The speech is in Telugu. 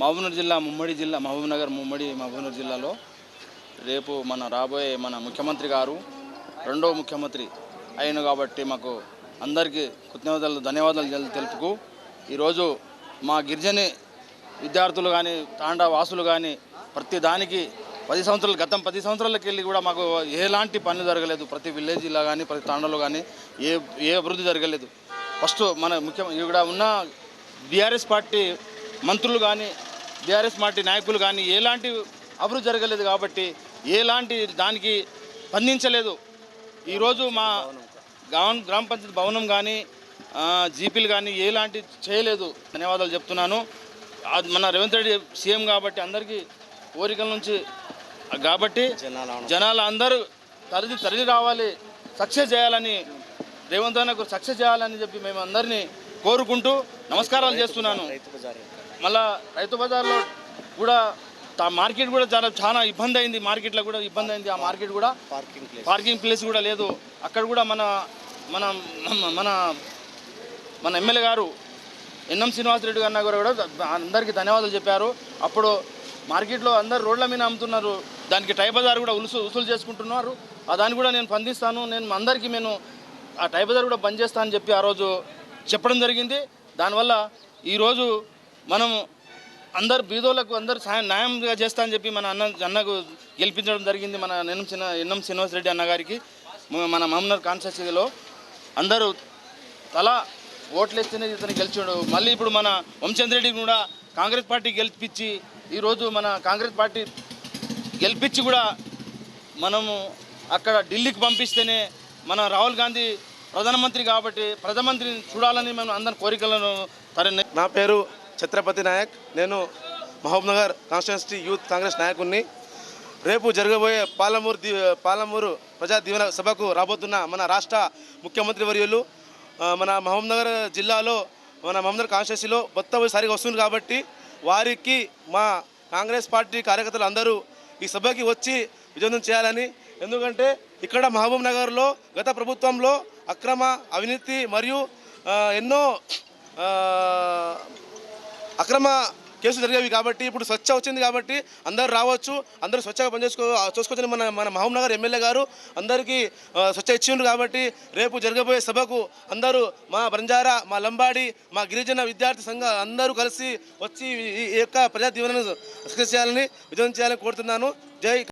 మహబూబ్నగర్ జిల్లా ముమ్మడి జిల్లా మహబూబ్నగర్ ముమ్మడి మహబూబ్నగర్ జిల్లాలో రేపు మన రాబోయే మన ముఖ్యమంత్రి గారు రెండో ముఖ్యమంత్రి అయిన కాబట్టి మాకు అందరికీ కృతజ్ఞతలు ధన్యవాదాలు తెలుపుకు. ఈరోజు మా గిరిజని విద్యార్థులు కానీ తాండా వాసులు కానీ ప్రతి దానికి పది సంవత్సరాలు గతం పది సంవత్సరాలకి వెళ్ళి కూడా మాకు ఎలాంటి పనులు జరగలేదు. ప్రతి విలేజ్లో కానీ ప్రతి తాండాలో కానీ ఏ ఏ అభివృద్ధి జరగలేదు. ఫస్ట్ మన ముఖ్యం ఇక్కడ ఉన్న బీఆర్ఎస్ పార్టీ మంత్రులు కానీ బీఆర్ఎస్ పార్టీ నాయకులు కానీ ఎలాంటి అభివృద్ధి జరగలేదు కాబట్టి ఎలాంటి దానికి స్పందించలేదు. ఈరోజు మా గ్రామ గ్రామ పంచాయతీ భవనం కానీ జీపీలు కానీ ఎలాంటి చేయలేదు. ధన్యవాదాలు చెప్తున్నాను. అది మన రేవంత్ రెడ్డి సీఎం కాబట్టి అందరికీ కోరికల నుంచి కాబట్టి జనాలు అందరూ తరలి తరలి రావాలి. సక్సెస్ చేయాలని రేవంత్ అన్నకు సక్సెస్ చేయాలని చెప్పి మేము అందరినీ కోరుకుంటూ నమస్కారాలు చేస్తున్నాను. మళ్ళా రైతు బజార్లో కూడా మార్కెట్ కూడా చాలా చాలా ఇబ్బంది అయింది. మార్కెట్లో కూడా ఇబ్బంది అయింది. ఆ మార్కెట్ కూడా పార్కింగ్ ప్లేస్ పార్కింగ్ ప్లేస్ కూడా లేదు. అక్కడ కూడా మన మన మన మన ఎమ్మెల్యే గారు ఎన్ఎం శ్రీనివాసరెడ్డి గారు గారు కూడా అందరికీ ధన్యవాదాలు చెప్పారు. అప్పుడు మార్కెట్లో అందరు రోడ్ల మీద అమ్ముతున్నారు. దానికి టై బజార్ కూడా ఉలుసు వసూలు చేసుకుంటున్నారు. ఆ దాన్ని కూడా నేను స్పందిస్తాను. నేను అందరికీ నేను ఆ టై బజార్ కూడా బంద్ చేస్తా అని చెప్పి ఆ రోజు చెప్పడం జరిగింది. దానివల్ల ఈరోజు మనము అందరు బీదోలకు అందరు సాయం న్యాయంగా చేస్తా అని చెప్పి మన అన్న అన్నకు గెలిపించడం జరిగింది మన ఎన్నం చిన్న ఎన్నం శ్రీనివాస్ రెడ్డి అన్న గారికి. మన మహమ్మద్ కాన్స్టిట్యూన్సీలో అందరూ తలా ఓట్లేస్తేనే ఇతను గెలిచాడు. మళ్ళీ ఇప్పుడు మన వంశచంద్ర రెడ్డిని కూడా కాంగ్రెస్ పార్టీ గెలిపించి ఈరోజు మన కాంగ్రెస్ పార్టీ గెలిపించి కూడా మనము అక్కడ ఢిల్లీకి పంపిస్తేనే మన రాహుల్ గాంధీ ప్రధానమంత్రి కాబట్టి ప్రధానమంత్రిని చూడాలని మేము అందరి కోరికలను తరలి నా పేరు ఛత్రపతి నాయక్ నేను మహబూబ్నగర్ కాన్స్టిట్యున్సీ యూత్ కాంగ్రెస్ నాయకుడిని రేపు జరగబోయే పాలమూరు ది పాలమూరు ప్రజా దీవెన సభకు రాబోతున్న మన రాష్ట్ర ముఖ్యమంత్రి వర్యులు మన మహబూబ్నగర్ జిల్లాలో మన మహబూబ్నగర్ కాన్స్టిట్యున్సీలో మొత్తసారిగా వస్తుంది కాబట్టి వారికి మా కాంగ్రెస్ పార్టీ కార్యకర్తలు అందరూ ఈ సభకి వచ్చి విజయవంతం చేయాలని. ఎందుకంటే ఇక్కడ మహబూబ్ నగర్లో గత ప్రభుత్వంలో అక్రమ అవినీతి మరియు ఎన్నో అక్రమ కేసులు జరిగేవి కాబట్టి ఇప్పుడు స్వచ్ఛ వచ్చింది కాబట్టి అందరూ రావచ్చు అందరూ స్వచ్ఛగా పనిచేసుకో చూసుకోవచ్చని మన మన మహబూబ్నగర్ ఎమ్మెల్యే గారు అందరికీ స్వచ్ఛ ఇచ్చిండ్రు కాబట్టి రేపు జరగబోయే సభకు అందరూ మా బంజారా మా లంబాడి మా గిరిజన విద్యార్థి సంఘ అందరూ కలిసి వచ్చి ఈ ఈ యొక్క ప్రజా దీవెనను సక్సెస్ చేయాలని విజయం చేయాలని కోరుతున్నాను. జై